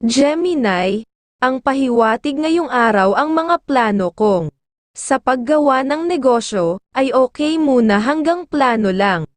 Gemini, ang pahiwatig ngayong araw ang mga plano kong. Sa paggawa ng negosyo, ay okay muna hanggang plano lang.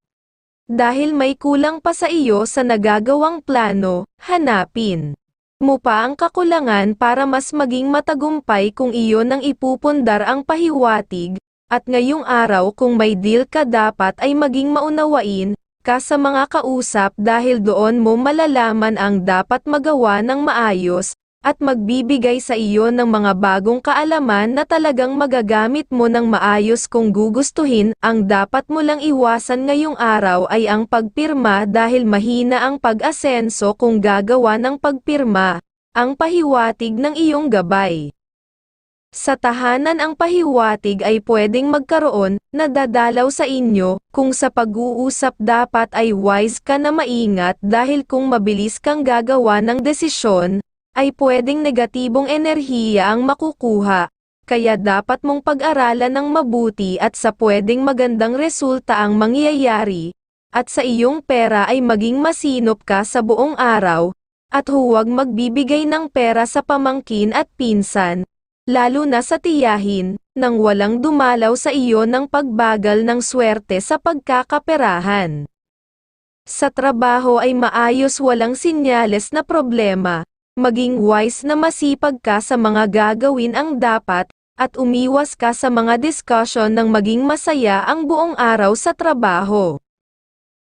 Dahil may kulang pa sa iyo sa nagagawang plano, hanapin mo pa ang kakulangan para mas maging matagumpay kung iyon ang ipupundar ang pahiwatig, at ngayong araw kung may deal ka dapat ay maging maunawain, ka sa mga kausap dahil doon mo malalaman ang dapat magawa ng maayos, at magbibigay sa iyo ng mga bagong kaalaman na talagang magagamit mo ng maayos kung gugustuhin. Ang dapat mo lang iwasan ngayong araw ay ang pagpirma dahil mahina ang pag-asenso kung gagawa ng pagpirma, ang pahiwatig ng iyong gabay. Sa tahanan ang pahiwatig ay pwedeng magkaroon, na dadalaw sa inyo, kung sa pag-uusap dapat ay wise ka na maingat dahil kung mabilis kang gagawa ng desisyon, ay pwedeng negatibong enerhiya ang makukuha, kaya dapat mong pag-aralan ng mabuti at sa pwedeng magandang resulta ang mangyayari, at sa iyong pera ay maging masinop ka sa buong araw, at huwag magbibigay ng pera sa pamangkin at pinsan, lalo na sa tiyahin, nang walang dumalaw sa iyo ng pagbagal ng swerte sa pagkakaperahan. Sa trabaho ay maayos walang sinyales na problema, maging wise na masipag ka sa mga gagawin ang dapat, at umiwas ka sa mga discussion ng maging masaya ang buong araw sa trabaho.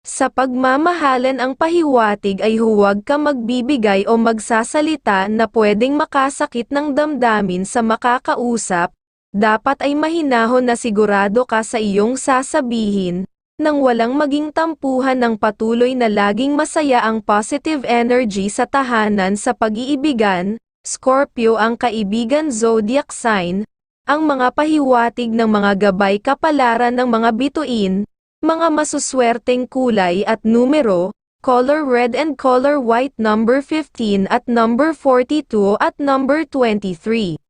Sa pagmamahalan ang pahiwatig ay huwag ka magbibigay o magsasalita na pwedeng makasakit ng damdamin sa makakausap, dapat ay mahinahon na sigurado ka sa iyong sasabihin, nang walang maging tampuhan ng patuloy na laging masaya ang positive energy sa tahanan sa pag-iibigan, Scorpio ang kaibigan zodiac sign, ang mga pahiwatig ng mga gabay kapalaran ng mga bituin, mga masuswerteng kulay at numero, color red and color white number 15 at number 42 at number 23.